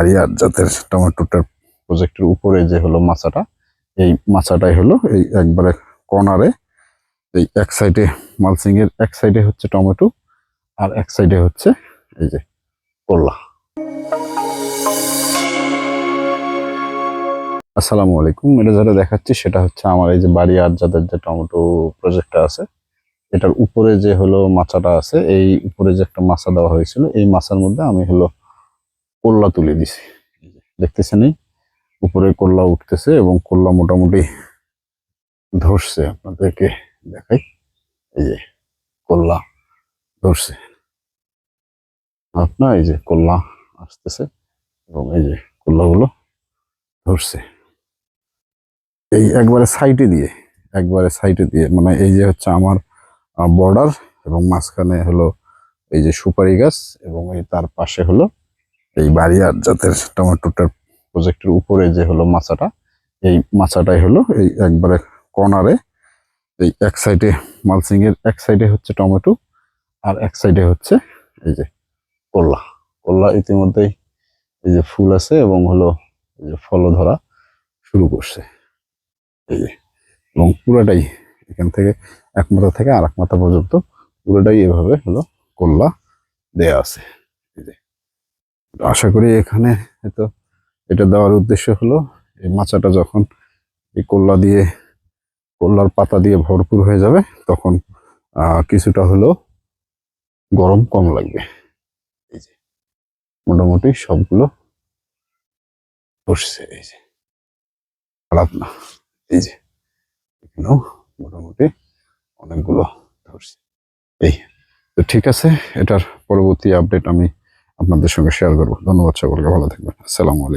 হারিয়ার জাতের টমেটোটার প্রজেক্টের উপরে যে হলো মাচাটা এই মাচাটাই হলো এই একবারে কর্নারে এই এক সাইডে মালসিং এর এক সাইডে হচ্ছে টমেটো আর এক সাইডে হচ্ছে এই যে করলা। আসসালামু আলাইকুম, এটা যেটা দেখাচ্ছি সেটা হচ্ছে আমার এই যে বাড়ি আর যাদের যে টমেটো প্রজেক্টটা আছে, এটার উপরে যে হলো মাচাটা আছে, এই উপরে যে একটা মাছা দেওয়া হয়েছিল, এই মাছার মধ্যে আমি হলো কোল্লা তুলে দিছি। দেখতেছেন উপরে কল্লা উঠতেছে এবং কোল্লা মোটামুটি ধরছে আপনাদেরকে দেখাই। এই যে কল্লা ধরছে। আপনার এই যে কল্লা আসতেছে এবং এই যে কোল্লাগুলো ধরছে। এই একবারে সাইডে দিয়ে, একবারে সাইডে দিয়ে মানে এই যে হচ্ছে আমার বর্ডার এবং মাঝখানে হলো এই যে সুপারি গাছ এবং এই তার পাশে হলো এই বাড়িয়ার জাতের টমেটোটার প্রজেক্টের উপরে যে হলো মাচাটা এই মাচাটাই হলো এই একবারে কর্নারে এই এক সাইডে মালসিং এর এক সাইডে হচ্ছে টমেটো, আর এক সাইডে হচ্ছে এই যে করলা। করলা ইতিমধ্যেই এই যে ফুল আছে এবং হলো এই যে ফলও ধরা শুরু করছে। এই যে, এবং পুরোটাই এখান থেকে এক মাথা থেকে আর এক মাথা পর্যন্ত পুরোটাই এভাবে হলো করলা দেয়া আছে। আশা করি এখানে হয়তো এটা দেওয়ার উদ্দেশ্য হলো, এই মাচাটা যখন এই করলা দিয়ে করলার পাতা দিয়ে ভরপুর হয়ে যাবে, তখন কিছুটা হলেও গরম কম লাগবে। এই যে, মোটামুটি সবগুলো বসছে, এই যে। খারাপ না, এই যে, এখানেও মোটামুটি অনেকগুলো ধরছে। এই, তো ঠিক আছে, এটার পরবর্তী আপডেট আমি আপনাদের সঙ্গে শেয়ার করব। ধন্যবাদ সকলকে ভালো থাকবেন। আসসালামু আলাইকুম।